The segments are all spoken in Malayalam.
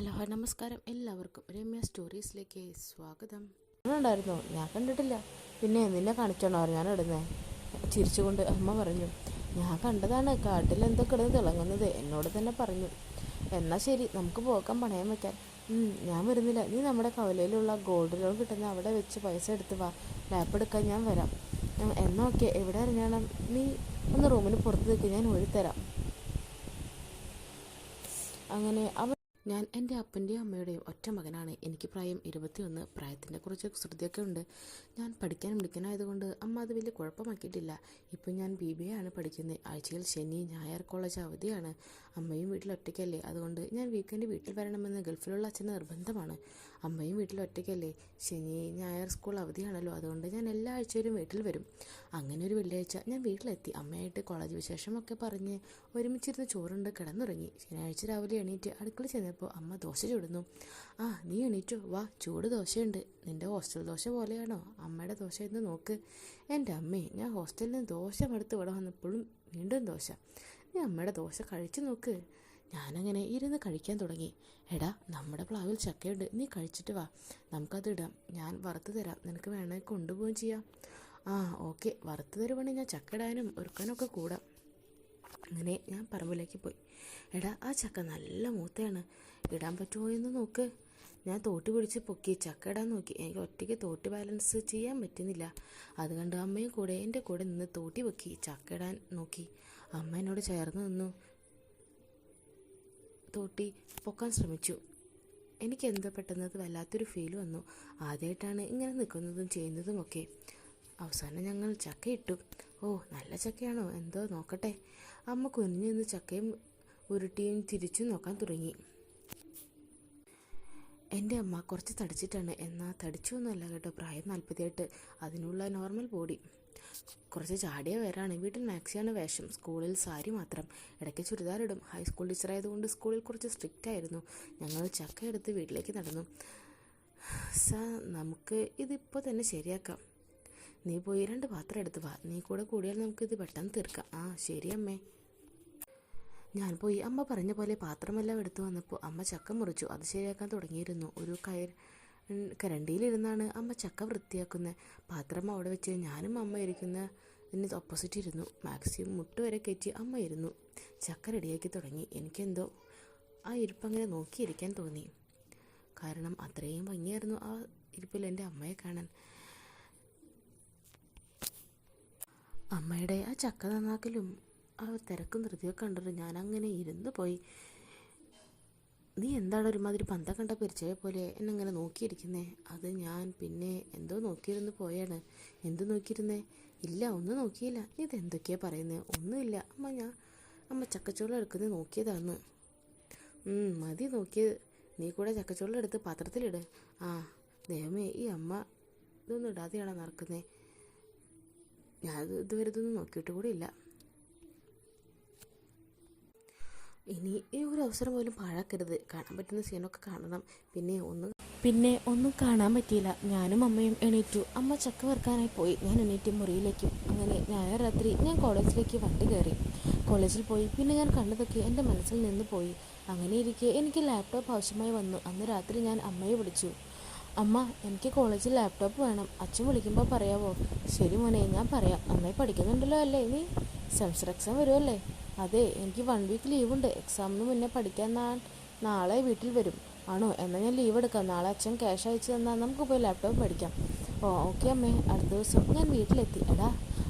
ഹലോ നമസ്കാരം എല്ലാവർക്കും. രമ്യ സ്റ്റോറീസിലേക്ക് സ്വാഗതം. ഉണ്ടായിരുന്നു ഞാൻ കണ്ടിട്ടില്ല. പിന്നെ നിന്നെ കാണിച്ചോണോ ഞാൻ ഇടുന്നേ? ചിരിച്ചുകൊണ്ട് അമ്മ പറഞ്ഞു ഞാൻ കണ്ടതാണ്. കാട്ടിൽ എന്തോ കിടന്ന് തിളങ്ങുന്നത്. എന്നോട് തന്നെ പറഞ്ഞു. എന്നാൽ ശരി നമുക്ക് പോക്കാൻ പണയം വെക്കാൻ. ഞാൻ വരുന്നില്ല. നീ നമ്മുടെ കവലയിലുള്ള ഗോൾഡ് ലോൺ കിട്ടുന്ന അവിടെ വെച്ച് പൈസ എടുത്ത് വാ. ലാപ്പ് എടുക്കാൻ ഞാൻ വരാം. എന്നൊക്കെ എന്നാ എവിടെ അറിഞ്ഞാണ് നീ ഒന്ന് റൂമിന് പുറത്ത് ഞാൻ ഒഴിത്തരാം അങ്ങനെ അവൻ ഞാൻ എന്റെ അപ്പന്റെയും അമ്മയുടെയും ഒറ്റ മകനാണ്. എനിക്ക് പ്രായം ഇരുപത്തിയൊന്ന്. പ്രായത്തിന്റെ കുറച്ച് ശ്രുതിയൊക്കെ ഉണ്ട്. ഞാൻ പഠിക്കാൻ മിടുക്കനായതുകൊണ്ട് അമ്മ അത് വലിയ കുഴപ്പമാക്കിയിട്ടില്ല. ഇപ്പം ഞാൻ ബി ബി എ ആണ് പഠിക്കുന്നത്. ആഴ്ചയിൽ ശനി ഞായർ കോളേജ് അവധിയാണ്. അമ്മയും വീട്ടിൽ ഒറ്റയ്ക്കല്ലേ. അതുകൊണ്ട് ഞാൻ വീക്കെൻഡ് വീട്ടിൽ വരണമെന്ന് ഗൾഫിലുള്ള അച്ഛൻ നിർബന്ധമാണ്. അമ്മയും വീട്ടിൽ ഒറ്റയ്ക്കല്ലേ. ശനി ഞായർ സ്കൂൾ അവധിയാണല്ലോ. അതുകൊണ്ട് ഞാൻ എല്ലാ ആഴ്ചയിലും വീട്ടിൽ വരും. അങ്ങനെ ഒരു വെള്ളിയാഴ്ച ഞാൻ വീട്ടിലെത്തി. അമ്മയായിട്ട് കോളേജ് വിശേഷമൊക്കെ പറഞ്ഞ് ഒരുമിച്ചിരുന്ന് ചോറുണ്ട് കിടന്നുറങ്ങി. ശനിയാഴ്ച രാവിലെ എണീറ്റ് അടുക്കള ചെന്നപ്പോൾ അമ്മ ദോശ ചുടുന്നു. ആ നീ എണീറ്റോ. വാ ചൂട് ദോശയുണ്ട്. നിന്റെ ഹോസ്റ്റൽ ദോശ പോലെയാണോ? അമ്മയുടെ ദോശ എന്ന് നോക്ക്. എന്റെ അമ്മേ ഞാൻ ഹോസ്റ്റലിൽ നിന്ന് ദോശ മടുത്ത് ഇവിടെ വന്നപ്പോഴും വീണ്ടും ദോശ. നീ അമ്മയുടെ ദോശ കഴിച്ചു നോക്ക്. ഞാനങ്ങനെ ഇരുന്ന് കഴിക്കാൻ തുടങ്ങി. എടാ നമ്മുടെ പ്ലാവിൽ ചക്കയുണ്ട്. നീ കഴിച്ചിട്ട് വാ. നമുക്കത് ഇടാം. ഞാൻ വറുത്ത് തരാം. നിനക്ക് വേണമെങ്കിൽ കൊണ്ടുപോവുകയും ചെയ്യാം. ആ ഓക്കെ. വറുത്ത് തരുവാണെങ്കിൽ ഞാൻ ചക്ക ഇടാനും ഒരുക്കാനൊക്കെ കൂടാം. അങ്ങനെ ഞാൻ പറമ്പിലേക്ക് പോയി. എടാ ആ ചക്ക നല്ല മൂത്തയാണ്. ഇടാൻ പറ്റുമോ എന്ന് നോക്ക്. ഞാൻ തോട്ടി പിടിച്ച് പൊക്കി ചക്ക ഇടാൻ നോക്കി. എനിക്ക് ഒറ്റയ്ക്ക് തോട്ടി ബാലൻസ് ചെയ്യാൻ പറ്റുന്നില്ല. അത് കണ്ട് അമ്മയും കൂടെ എന്റെ കൂടെ നിന്ന് തോട്ടി പൊക്കി ചക്ക ഇടാൻ നോക്കി. അമ്മ എന്നോട് ചേർന്ന് നിന്നു. തോട്ടി പൊക്കാൻ ശ്രമിച്ചു. എനിക്ക് എന്തോ പെട്ടെന്ന് വല്ലാത്തൊരു ഫീൽ വന്നു. ആദ്യമായിട്ടാണ് ഇങ്ങനെ നിൽക്കുന്നതും ചെയ്യുന്നതുമൊക്കെ. അവസാനം ഞങ്ങൾ ചക്കയിട്ടു. ഓ നല്ല ചക്കയാണോ? എന്തോ നോക്കട്ടെ. അമ്മ കുനിഞ്ഞു നിന്ന് ചക്കയും ഉരുട്ടിയും തിരിച്ചു നോക്കാൻ തുടങ്ങി. എന്റെ അമ്മ കുറച്ച് തടിച്ചിട്ടാണ്. എന്നാൽ തടിച്ചൊന്നുമല്ല കേട്ടോ. പ്രായം നാൽപ്പത്തിയെട്ട് അതിനുള്ള നോർമൽ ബോഡി. കുറച്ച് ചാടിയ പേരാണ് വീട്ടിൽ മാക്സിയാണ് വേഷം. സ്കൂളിൽ സാരി മാത്രം. ഇടയ്ക്ക് ചുരിദാറിടും ഹൈസ്കൂൾ ടീച്ചറായതുകൊണ്ട് സ്കൂളിൽ കുറച്ച് സ്ട്രിക്റ്റ് ആയിരുന്നു. ഞങ്ങൾ ചക്ക എടുത്ത് വീട്ടിലേക്ക് നടന്നു. സ നമുക്ക് ഇതിപ്പോൾ തന്നെ ശരിയാക്കാം. നീ പോയി രണ്ട് പാത്രം എടുത്ത് വാ. നീ കൂടെ കൂടിയാൽ നമുക്കിത് പെട്ടെന്ന് തീർക്കാം. ആ ശരി അമ്മേ. ഞാൻ പോയി. അമ്മ പറഞ്ഞ പോലെ പാത്രമെല്ലാം എടുത്തു വന്നപ്പോൾ അമ്മ ചക്ക മുറിച്ചു. അത് ശരിയാക്കാൻ തുടങ്ങിയിരുന്നു. ഒരു കയർ കരണ്ടിയിലിരുന്നാണ് അമ്മ ചക്ക വൃത്തിയാക്കുന്നത്. പാത്രം അവിടെ വെച്ച് ഞാനും അമ്മ ഇരിക്കുന്ന ഇതിന് ഓപ്പോസിറ്റ് ഇരുന്നു. മാക്സിമം മുട്ട് വരെ കയറ്റി അമ്മ ഇരുന്നു. ചക്ക റെഡിയാക്കി തുടങ്ങി. എനിക്കെന്തോ ആ ഇരിപ്പ് അങ്ങനെ നോക്കിയിരിക്കാൻ തോന്നി. കാരണം അത്രയും ഭംഗിയായിരുന്നു ആ ഇരിപ്പിൽ എന്റെ അമ്മയെ കാണാൻ. അമ്മയുടെ ആ ചക്ക നന്നാക്കലും ആ തിരക്കും ധൃതിയൊക്കെ കണ്ടിട്ട് ഞാൻ അങ്ങനെ ഇരുന്ന് പോയി. നീ എന്താണ് ഒരുമാതിരി പന്ത കണ്ട പരിചയ പോലെ എന്നെ അങ്ങനെ നോക്കിയിരിക്കുന്നേ? അത് ഞാൻ പിന്നെ എന്തോ നോക്കിയിരുന്നു പോയാണ്. എന്ത് നോക്കിയിരുന്നേ? ഇല്ല ഒന്നും നോക്കിയില്ല. നീ ഇതെന്തൊക്കെയാ പറയുന്നത് ഒന്നുമില്ല. അമ്മ ഞാൻ അമ്മ ചക്കച്ചോളം എടുക്കുന്നത് നോക്കിയതാന്ന്. മതി നോക്കിയത് നീ കൂടെ ചക്കച്ചോളം എടുത്ത് പാത്രത്തിലിട്. ആ ദൈവമേ ഈ അമ്മ ഇതൊന്നും ഇടാതെയാണോ നടക്കുന്നത് ഞാൻ ഇത് ഇതുവരെ ഇതൊന്നും നോക്കിയിട്ട് കൂടെ ഇല്ല. ഇനി ഈ ഒരു അവസരം പോലും പാഴാക്കരുത്. കാണാൻ പറ്റുന്ന സീനൊക്കെ കാണണം. പിന്നെ ഒന്ന് പിന്നെ ഒന്നും കാണാൻ പറ്റിയില്ല. ഞാനും അമ്മയും എണീറ്റു. അമ്മ ചക്ക വറുക്കാനായി പോയി. ഞാൻ എണീറ്റ് മുറിയിലേക്കും. അങ്ങനെ ഞായർ രാത്രി ഞാൻ കോളേജിലേക്ക് വണ്ടി കയറി. കോളേജിൽ പോയി. പിന്നെ ഞാൻ കണ്ടതൊക്കെ എന്റെ മനസ്സിൽ നിന്ന് പോയി. അങ്ങനെ ഇരിക്കെ എനിക്ക് ലാപ്ടോപ്പ് ആവശ്യമായി വന്നു. അന്ന് രാത്രി ഞാൻ അമ്മയെ വിളിച്ചു. അമ്മ എനിക്ക് കോളേജിൽ ലാപ്ടോപ്പ് വേണം. അച്ഛൻ വിളിക്കുമ്പോൾ പറയാവോ? ശരി മോനെ ഞാൻ പറയാം. നന്നായി പഠിക്കുന്നുണ്ടല്ലോ അല്ലേ നീ? സെമസ്റ്റർ എക്സാം വരുമല്ലേ അതെ എനിക്ക് വൺ വീക്ക് ലീവുണ്ട് എക്സാമിന് മുന്നേ പഠിക്കാൻ ഞാൻ നാളെ വീട്ടിൽ വരും. ആണോ? എന്നാൽ ഞാൻ ലീവ് എടുക്കാം. നാളെ അച്ഛൻ ക്യാഷ് അയച്ചു തന്നാൽ നമുക്ക് പോയി ലാപ്ടോപ്പ് പഠിക്കാം. ഓ ഓക്കെ അമ്മേ. അടുത്ത ദിവസം ഞാൻ വീട്ടിലെത്തി. എടാ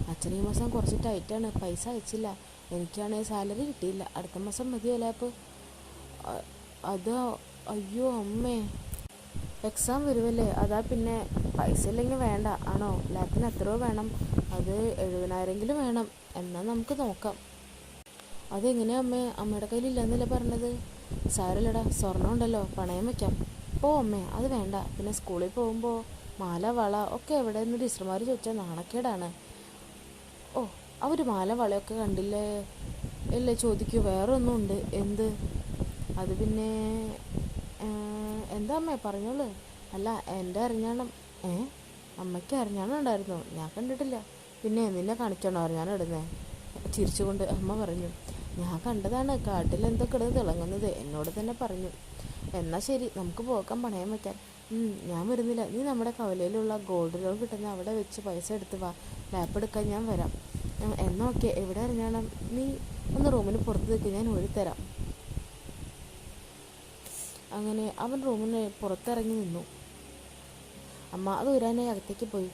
അച്ഛൻ ഈ മാസം കുറച്ച് ടൈറ്റാണ് പൈസ അയച്ചില്ല. എനിക്കാണെങ്കിൽ സാലറി കിട്ടിയില്ല. അടുത്ത മാസം മതിയോ ലാപ്പ് അതോ അയ്യോ അമ്മേ. എക്സാം വരുമല്ലേ അതാ പിന്നെ പൈസ ഇല്ലെങ്കിൽ വേണ്ട. ആണോ? ലാപ്പിന് എത്രയോ വേണം. അത് എഴുപതിനായിരമെങ്കിലും വേണം. എന്നാൽ നമുക്ക് നോക്കാം. അതെങ്ങനെയാ അമ്മേ? അമ്മയുടെ കയ്യിലില്ലെന്നല്ലേ പറഞ്ഞത്? സാരല്ലടാ സ്വർണം ഉണ്ടല്ലോ. പണയം വെക്കാം. പോ അമ്മേ അത് വേണ്ട. പിന്നെ സ്കൂളിൽ പോകുമ്പോൾ മാല വള ഒക്കെ എവിടെ നിന്ന് ടീച്ചർമാർ ചോദിച്ചാൽ നാണക്കേടാണ്. ഓ അവർ മാല വളയൊക്കെ കണ്ടില്ലേ? അല്ലേ ചോദിക്കൂ വേറൊന്നും ഉണ്ട് എന്ത്? അത് പിന്നെ എന്താ അമ്മേ പറഞ്ഞോളൂ? അല്ല എന്റെ അറിഞ്ഞാണം. ഏ? അമ്മയ്ക്ക് അറിഞ്ഞാണം ഉണ്ടായിരുന്നു. ഞാൻ കണ്ടിട്ടില്ല. പിന്നെ നിന്നെ കാണിച്ചാണോ അറിഞ്ഞാണം ഇടുന്നേ? ചിരിച്ചുകൊണ്ട് അമ്മ പറഞ്ഞു ഞാൻ കണ്ടതാണ്. കാട്ടിൽ എന്തോ കിടന്ന് തിളങ്ങുന്നത്. എന്നോട് തന്നെ പറഞ്ഞു. എന്നാൽ ശരി നമുക്ക് പോക്കാൻ പണയം വയ്ക്കാൻ ഞാൻ വരുന്നില്ല. നീ നമ്മുടെ കവലയിലുള്ള ഗോൾഡ് ലോൺ കിട്ടുന്ന അവിടെ വെച്ച് പൈസ എടുത്ത് വാ. ലാപ്പ് എടുക്കാൻ ഞാൻ വരാം. ഉം, എന്നാ ഓക്കെ എവിടെ അറിഞ്ഞാണം? നീ ഒന്ന് റൂമിന് പുറത്ത് നിൽക്കുക ഞാൻ ഒഴിത്തരാം അങ്ങനെ അവൻ റൂമിന് പുറത്തിറങ്ങി നിന്നു. അമ്മ അത് ഊരാനായി അകത്തേക്ക് പോയി.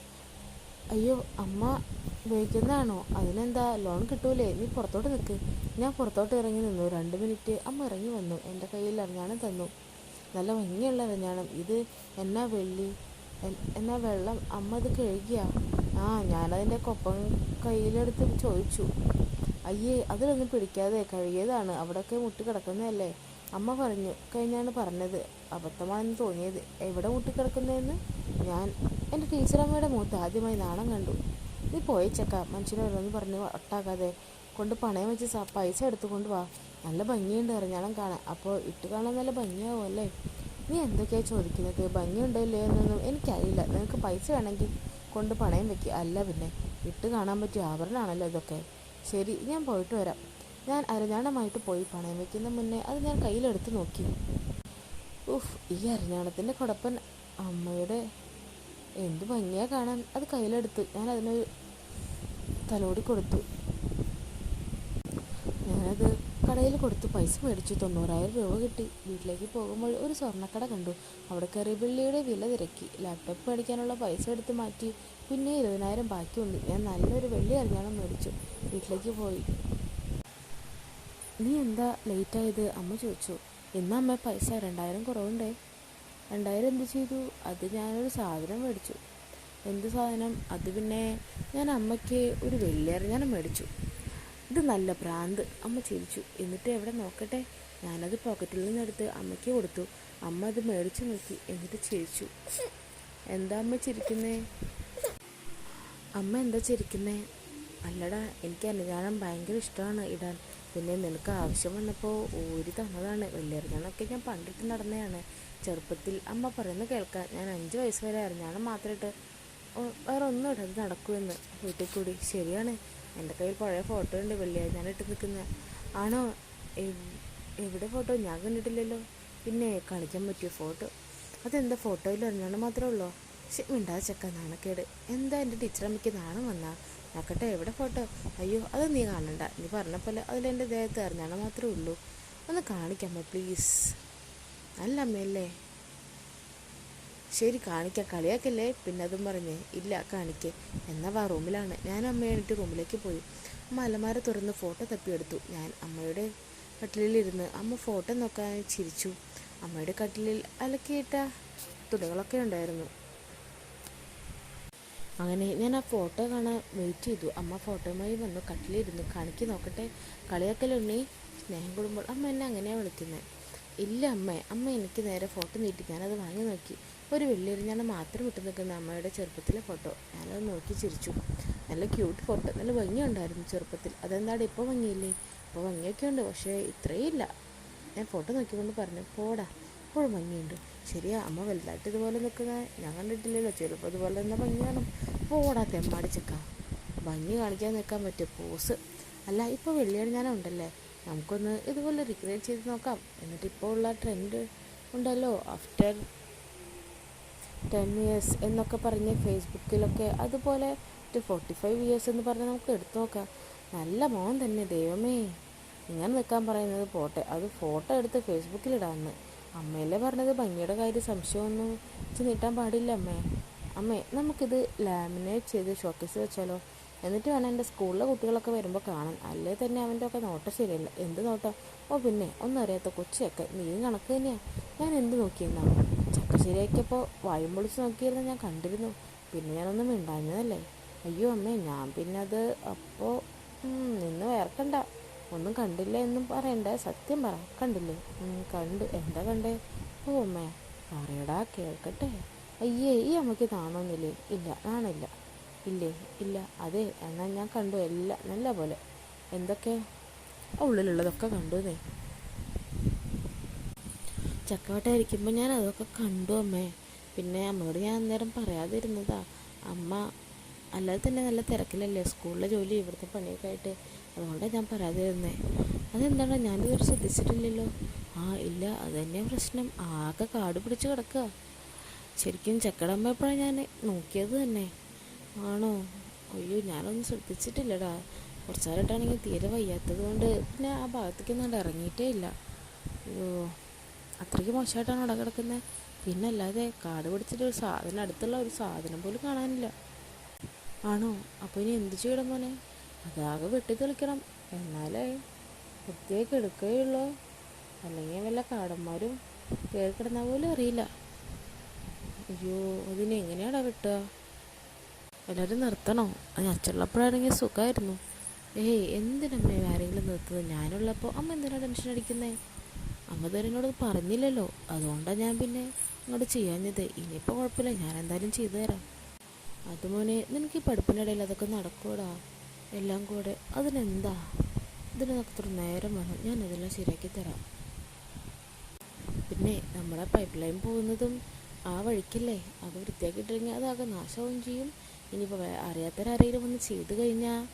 അയ്യോ അമ്മ ഉപയോഗിക്കുന്നതാണോ? അതിനെന്താ? ലോൺ കിട്ടൂലേ? നീ പുറത്തോട്ട് നിൽക്ക് ഞാൻ പുറത്തോട്ട് ഇറങ്ങി നിന്നു. രണ്ട് മിനിറ്റ് അമ്മ ഇറങ്ങി വന്നു. എന്റെ കയ്യിൽ അറിഞ്ഞാണം തന്നു. നല്ല ഭംഗിയുള്ള അറിഞ്ഞാണം ഇത് എന്നാ വെള്ളി? എന്നാ വെള്ളം? അമ്മ ഇത് കഴുകിയാ? ആ ഞാനതിന്റെ കൊപ്പം കയ്യിലെടുത്ത് ചോദിച്ചു. അയ്യേ അതിലൊന്നും പിടിക്കാതെ കഴുകിയതാണ്. അവിടെയൊക്കെ മുട്ടി കിടക്കുന്നതല്ലേ? അമ്മ പറഞ്ഞു കഴിഞ്ഞാണ് പറഞ്ഞത്. അബദ്ധമാണെന്ന് തോന്നിയത്. എവിടെ മുട്ടിക്കിടക്കുന്നതെന്ന്? ഞാൻ എന്റെ ടീച്ചറമ്മയുടെ മുഖത്ത് ആദ്യമായി നാണം കണ്ടു. നീ പോയച്ചക്ക മനുഷ്യനോരോന്ന് പറഞ്ഞ് ഒട്ടാക്കാതെ കൊണ്ട് പണയം വെച്ച് പൈസ എടുത്തുകൊണ്ട് വാ. നല്ല ഭംഗിയുണ്ട് എറിഞ്ഞാളം കാണാൻ. അപ്പോൾ ഇട്ട് കാണാൻ നല്ല ഭംഗിയാവും അല്ലേ? നീ എന്തൊക്കെയാണ് ചോദിക്കുന്നത്? ഭംഗിയുണ്ടോ ഇല്ലയോ എന്നൊന്നും എനിക്കറിയില്ല. നിനക്ക് പൈസ വേണമെങ്കിൽ കൊണ്ട് പണയം വെക്കുക അല്ല പിന്നെ ഇട്ട് കാണാൻ പറ്റിയ ആഭരണമാണല്ലോ ഇതൊക്കെ. ശരി ഞാൻ പോയിട്ട് വരാം. ഞാൻ അരഞ്ഞാണമായിട്ട് പോയി പണയം വയ്ക്കുന്ന മുന്നേ അത് ഞാൻ കയ്യിലെടുത്ത് നോക്കി. ഉഫ് ഈ അരഞ്ഞാണത്തിന്റെ കുടപ്പൻ അമ്മയുടെ എന്ത് ഭംഗിയാ കാണാൻ. അത് കയ്യിലെടുത്ത്. ഞാൻ അതിനൊരു തലോടി കൊടുത്തു. ഞാനത് കടയിൽ കൊടുത്ത് പൈസ മേടിച്ചു. തൊണ്ണൂറായിരം രൂപ കിട്ടി. വീട്ടിലേക്ക് പോകുമ്പോൾ ഒരു സ്വർണക്കട കണ്ടു. അവിടെ കറിവെള്ളിയുടെ വില തിരക്കി. ലാപ്ടോപ്പ് മേടിക്കാനുള്ള പൈസ എടുത്ത് മാറ്റി. പിന്നെ ഇരുപതിനായിരം ബാക്കിയുണ്ട് ഞാൻ നല്ലൊരു വെള്ളി അറിഞ്ഞാണ് മേടിച്ചു. വീട്ടിലേക്ക് പോയി. നീ എന്താ ലേറ്റ് ആയത് അമ്മ ചോദിച്ചു. ഇന്ന് അമ്മ പൈസ രണ്ടായിരം കുറവുണ്ടേ. രണ്ടായിരം എന്ത് ചെയ്തു? അത് ഞാനൊരു സാധനം മേടിച്ചു. എന്ത് സാധനം? അത് പിന്നെ ഞാൻ അമ്മയ്ക്ക് ഒരു വെള്ളിയറിഞ്ഞാണ് മേടിച്ചു. ഇത് നല്ല ഭ്രാന്ത് അമ്മ ചിരിച്ചു. എന്നിട്ട് എവിടെ നോക്കട്ടെ? ഞാനത് പോക്കറ്റിൽ നിന്നെടുത്ത് അമ്മയ്ക്ക് കൊടുത്തു. അമ്മ അത് മേടിച്ചു നോക്കി എന്നിട്ട് ചിരിച്ചു. എന്താ അമ്മ ചിരിക്കുന്നേ? അമ്മ എന്താ ചിരിക്കുന്നേ? അല്ലടാ എനിക്ക് അനുഗാനം ഭയങ്കര ഇഷ്ടമാണ് ഇടാൻ. പിന്നെ നിനക്ക് ആവശ്യം വന്നപ്പോൾ ഊരി തന്നതാണ്. വലിയറിഞ്ഞാണൊക്കെ ഞാൻ പണ്ടിട്ട് നടന്നതാണ് ചെറുപ്പത്തിൽ അമ്മ പറയുന്നത് കേൾക്കാൻ ഞാൻ അഞ്ച് വയസ്സ് വരെ അറിഞ്ഞാണ് മാത്രമായിട്ട് വേറെ ഒന്നും ഇടാതെ നടക്കുമെന്ന്. വീട്ടിൽ കൂടി. ശരിയാണ്. എന്റെ കയ്യിൽ പഴയ ഫോട്ടോ ഉണ്ട്. വെള്ളിയാഴ്ച ഇട്ട് നിൽക്കുന്നത് ആണോ? എവിടെ ഫോട്ടോ ഞാൻ കണ്ടിട്ടില്ലല്ലോ. പിന്നെ കളിക്കാൻ പറ്റിയ ഫോട്ടോ അതെന്താ? ഫോട്ടോയിൽ അറിഞ്ഞാണ് മാത്രമേ ഉള്ളൂ. മിണ്ടാ ചെക്ക. നാണക്കേട്. എന്താ എന്റെ ടീച്ചർ അമ്മയ്ക്ക് നാണം വന്നാ? നോക്കട്ടെ എവിടെ ഫോട്ടോ അയ്യോ അത് നീ കാണണ്ട. നീ പറഞ്ഞ പോലെ അതിലെന്റെ ദേഹത്ത് അറിഞ്ഞാണ് മാത്രമേ ഉള്ളൂ. ഒന്ന് കാണിക്കാമോ പ്ലീസ് അല്ല അമ്മയല്ലേ? ശരി കാണിക്കാം. കളിയാക്കല്ലേ? പിന്നെ അതും പറഞ്ഞേ ഇല്ല കാണിക്കേ. എന്നാ വാ റൂമിലാണ്. ഞാൻ അമ്മ എണീറ്റ് റൂമിലേക്ക് പോയി. അമ്മ അലമാര തുറന്ന് ഫോട്ടോ തപ്പിയെടുത്തു. ഞാൻ അമ്മയുടെ കട്ടിലിരുന്ന് അമ്മ ഫോട്ടോ നോക്കാൻ ചിരിച്ചു. അമ്മയുടെ കട്ടിലിൽ അലക്കിയിട്ട തുണികളൊക്കെ ഉണ്ടായിരുന്നു. അങ്ങനെ ഞാൻ ആ ഫോട്ടോ കാണാൻ വെയിറ്റ് ചെയ്തു. അമ്മ ഫോട്ടോയുമായി വന്നു കട്ടിലിരുന്നു കാണിക്ക് നോക്കട്ടെ കളിയാക്കലുണ്ണി സ്നേഹം കൂടുമ്പോൾ അമ്മ എന്നെ അങ്ങനെയാണ് വിളിക്കുന്നത് ഇല്ല അമ്മ അമ്മ എനിക്ക് നേരെ ഫോട്ടോ നീട്ടി ഞാനത് വാങ്ങി നോക്കി. ഒരു വെള്ളിയെറിഞ്ഞാണ് മാത്രം ഇട്ട് നിൽക്കുന്ന അമ്മയുടെ ചെറുപ്പത്തിലെ ഫോട്ടോ. ഞാനത് നോക്കി ചിരിച്ചു. നല്ല ക്യൂട്ട് ഫോട്ടോ നല്ല ഭംഗിയുണ്ടായിരുന്നു ചെറുപ്പത്തിൽ. അതെന്താണ് ഇപ്പോൾ ഭംഗിയില്ലേ? ഇപ്പോൾ ഭംഗിയൊക്കെ ഉണ്ട് പക്ഷേ ഇല്ല. ഞാൻ ഫോട്ടോ നോക്കിക്കൊണ്ട് പറഞ്ഞു പോടാ ഇപ്പോഴും ഭംഗിയുണ്ട്. ശരിയാ അമ്മ വലുതായിട്ട് ഇതുപോലെ നിൽക്കുന്ന ഞാൻ കണ്ടിട്ടില്ലല്ലോ ചെറുപ്പം ഇതുപോലെ തന്നെ ഭംഗിയാണ്. പോടാ തെമ്മാടി ചെക്ക. ഭംഗി കാണിക്കാൻ നിൽക്കാൻ പറ്റും പോസ് അല്ല ഇപ്പോൾ വെള്ളിയാണ് ഞാൻ ഉണ്ടല്ലേ നമുക്കൊന്ന് ഇതുപോലെ റിക്രിയേറ്റ് ചെയ്ത് നോക്കാം. എന്നിട്ട് ഇപ്പോൾ ഉള്ള ട്രെൻഡ് ഉണ്ടല്ലോ ആഫ്റ്റർ ടെൻ ഇയേഴ്സ് എന്നൊക്കെ പറഞ്ഞ് ഫേസ്ബുക്കിലൊക്കെ അതുപോലെ ഒരു ഫോർട്ടി ഫൈവ് ഇയേഴ്സ് എന്ന് പറഞ്ഞ് നമുക്ക് എടുത്തു നോക്കാം. നല്ല മോൻ തന്നെ ദൈവമേ. ഇങ്ങനെ നിൽക്കാൻ പറയുന്നത് പോട്ടെ അത് ഫോട്ടോ എടുത്ത് ഫേസ്ബുക്കിലിടാമെന്ന് അമ്മയല്ലേ പറഞ്ഞത്? ഭംഗിയുടെ കാര്യം സംശയമൊന്നും വെച്ച് നീട്ടാൻ പാടില്ല അമ്മേ. അമ്മേ നമുക്കിത് ലാമിനേറ്റ് ചെയ്ത് ഷോക്കേസ് വെച്ചാലോ? എന്നിട്ട് വേണം എന്റെ സ്കൂളിലെ കുട്ടികളൊക്കെ വരുമ്പോൾ കാണാൻ. അല്ലേ തന്നെ അവന്റെ ഒക്കെ നോട്ടം ശരിയല്ല. എന്ത് നോട്ടം? ഓ പിന്നെ ഒന്നും അറിയാത്ത കൊച്ചിയൊക്കെ. നീയും കണക്ക് തന്നെയാ. ഞാൻ എന്ത് നോക്കിയിരുന്നോ ചക്ക ശരിയാക്കിയപ്പോൾ വായും പൊളിച്ച് നോക്കിയിരുന്ന ഞാൻ കണ്ടിരുന്നു. പിന്നെ ഞാനൊന്നും മിണ്ടാഞ്ഞതല്ലേ? അയ്യോ അമ്മേ ഞാൻ പിന്നെ അത് അപ്പോൾ നിന്ന് വേർക്കണ്ട ഒന്നും കണ്ടില്ല എന്നും പറയണ്ട? സത്യം പറ. കണ്ടില്ലേ? കണ്ട്. എന്താ കണ്ടേ? ഓ അമ്മേ. പറയടാ കേൾക്കട്ടെ. അയ്യേ ഈ അമ്മയ്ക്ക് നാണോന്നില്ലേ ഇല്ല നാണില്ല ഇല്ലേ ഇല്ല. അതെ എന്നാൽ ഞാൻ കണ്ടു. എല്ലാം നല്ല പോലെ. എന്തൊക്കെ? ഉള്ളിലുള്ളതൊക്കെ കണ്ടുന്നേ ചക്കവട്ടായിരിക്കുമ്പോൾ ഞാൻ അതൊക്കെ കണ്ടു അമ്മേ. പിന്നെ അമ്മയോട് ഞാൻ അന്നേരം പറയാതിരുന്നതാ. അമ്മ അല്ലാതെ തന്നെ നല്ല തിരക്കിലല്ലേ? സ്കൂളിലെ ജോലി ഇവിടുത്തെ പണിയൊക്കെ ആയിട്ട്. അതുകൊണ്ടാണ് ഞാൻ പറയാതിരുന്നേ അതെന്താണ് ഞാനിതുവരെ ശ്രദ്ധിച്ചിട്ടില്ലല്ലോ. ആ ഇല്ല അതന്നെ പ്രശ്നം. ആകെ കാട് പിടിച്ച് കിടക്കുക ശരിക്കും ചെക്കടമ്മപ്പോഴാണ് ഞാൻ നോക്കിയത് തന്നെ? ആണോ? അയ്യോ ഞാനൊന്നും ശ്രദ്ധിച്ചിട്ടില്ലടാ. കുറച്ച് നേരമായിട്ടാണെങ്കിൽ തീരെ വയ്യാത്തത് കൊണ്ട് പിന്നെ ആ ഭാഗത്തേക്കൊന്നും അങ്ങട് ഇറങ്ങിയിട്ടേ ഇല്ല. അയ്യോ അത്രയ്ക്ക് മോശമായിട്ടാണ് അവിടെ കിടക്കുന്നത് പിന്നെ അല്ലാതെ കാട് പിടിച്ചിട്ട് ഒരു സാധനം അടുത്തുള്ള ഒരു സാധനം പോലും കാണാനില്ല. ആണോ? അപ്പോൾ ഇനി എന്ത് ചെയ്യണം മോനെ? അതാകെ വെട്ടി തെളിക്കണം. എന്നാലേ വൃത്തിയായി എടുക്കുകയുള്ളൂ. അല്ലെങ്കിൽ വല്ല കാടന്മാരും കയറി കിടന്നാൽ പോലും അറിയില്ല. അയ്യോ അതിനെങ്ങനെയാടാ വെട്ടുക? എല്ലാവരും നിർത്തണോ? അത് അച്ഛനുള്ളപ്പോഴാണെങ്കിൽ സുഖമായിരുന്നു. ഏയ് എന്തിനമ്മേ ആരെങ്കിലും നിർത്തുന്നത്? ഞാനുള്ളപ്പോൾ അമ്മ എന്തിനാണ് ടെൻഷൻ അടിക്കുന്നേ? അമ്മ തരനോട് പറഞ്ഞില്ലല്ലോ. അതുകൊണ്ടാണ് ഞാൻ പിന്നെ അങ്ങോട്ട് ചെയ്യാഞ്ഞത്. ഇനിയിപ്പോൾ കുഴപ്പമില്ല. ഞാൻ എന്തായാലും ചെയ്തു തരാം. അത് നിനക്ക് ഈ പഠിപ്പിനിടയിൽ അതൊക്കെ നടക്കൂടാ എല്ലാം കൂടെ. അതിനെന്താ? ഇതിന് അത്ര നേരം വേണം. ഞാൻ അതെല്ലാം ശരിയാക്കി തരാം. പിന്നെ നമ്മുടെ പൈപ്പ് ലൈൻ പോകുന്നതും ആ വഴിക്കല്ലേ? അത് വൃത്തിയാക്കിയിട്ടില്ലെങ്കിൽ അതാകെ നാശവും ചെയ്യും. ഇനിയിപ്പോൾ അറിയാത്തവരാരെങ്കിലും ഒന്ന് ചെയ്തു കഴിഞ്ഞാൽ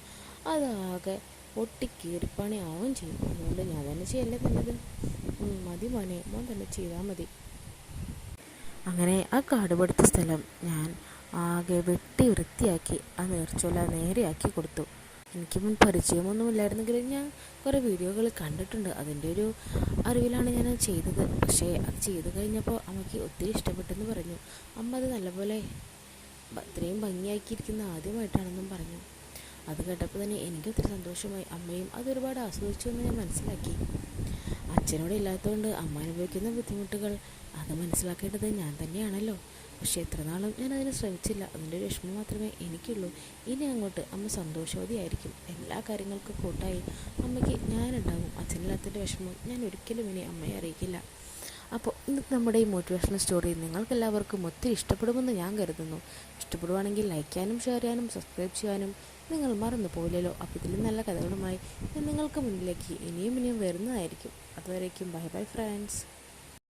അതാകെ ഒട്ടിക്കീറിപ്പണി ആവും ചെയ്യും. അതുകൊണ്ട് ഞാൻ തന്നെ ചെയ്യല്ലേ നല്ലത്? മതി മോനെ. മോൻ തന്നെ ചെയ്താൽ മതി. അങ്ങനെ ആ കാട് പിടുത്ത സ്ഥലം ഞാൻ ആകെ വെട്ടി വൃത്തിയാക്കി ആ നേർച്ചോല നേരെയാക്കി കൊടുത്തു. എനിക്ക് മുൻ പരിചയമൊന്നുമില്ലായിരുന്നെങ്കിലും ഞാൻ കുറേ വീഡിയോകൾ കണ്ടിട്ടുണ്ട്. അതിന്റെ ഒരു അറിവിലാണ് ഞാൻ ചെയ്തത്. പക്ഷേ അത് ചെയ്ത് കഴിഞ്ഞപ്പോൾ അമ്മയ്ക്ക് ഒത്തിരി ഇഷ്ടപ്പെട്ടെന്ന് പറഞ്ഞു. അമ്മ അത് നല്ലപോലെ അത്രയും ഭംഗിയാക്കിയിരിക്കുന്ന ആദ്യമായിട്ടാണെന്നും പറഞ്ഞു. അത് കേട്ടപ്പോൾ തന്നെ എനിക്ക് ഒത്തിരി സന്തോഷമായി. അമ്മയും അത് ഒരുപാട് ആസ്വദിച്ചു എന്ന് ഞാൻ മനസ്സിലാക്കി. അച്ഛനോട് ഇല്ലാത്തതുകൊണ്ട് അമ്മ അനുഭവിക്കുന്ന ബുദ്ധിമുട്ടുകൾ അത് മനസ്സിലാക്കേണ്ടത് ഞാൻ തന്നെയാണല്ലോ. പക്ഷേ എത്ര നാളും ഞാൻ അതിന് ശ്രമിച്ചില്ല. അതിന്റെ ഒരു വിഷമം മാത്രമേ എനിക്കുള്ളൂ. ഇനി അങ്ങോട്ട് അമ്മ സന്തോഷവതിയായിരിക്കും. എല്ലാ കാര്യങ്ങൾക്കും കൂട്ടായി അമ്മയ്ക്ക് ഞാനുണ്ടാകും അച്ഛനില്ലാത്തതിന്റെ വിഷമം ഞാൻ ഒരിക്കലും ഇനി അമ്മയെ അറിയിക്കില്ല. അപ്പോൾ ഇന്ന് നമ്മുടെ ഈ മോട്ടിവേഷണൽ സ്റ്റോറി നിങ്ങൾക്കെല്ലാവർക്കും ഒത്തിരി ഇഷ്ടപ്പെടുമെന്ന് ഞാൻ കരുതുന്നു. ഇഷ്ടപ്പെടുവാണെങ്കിൽ ലൈക്ക് ചെയ്യാനും ഷെയർ ചെയ്യാനും സബ്സ്ക്രൈബ് ചെയ്യാനും നിങ്ങൾ മറന്നു പോകില്ലല്ലോ അപ്പോൾ ഇതിലും നല്ല കഥകളുമായി ഞാൻ നിങ്ങൾക്ക് മുന്നിലേക്ക് ഇനിയും ഇനിയും വരുന്നതായിരിക്കും. അതുവരേക്കും ബൈ ബൈ ഫ്രണ്ട്സ്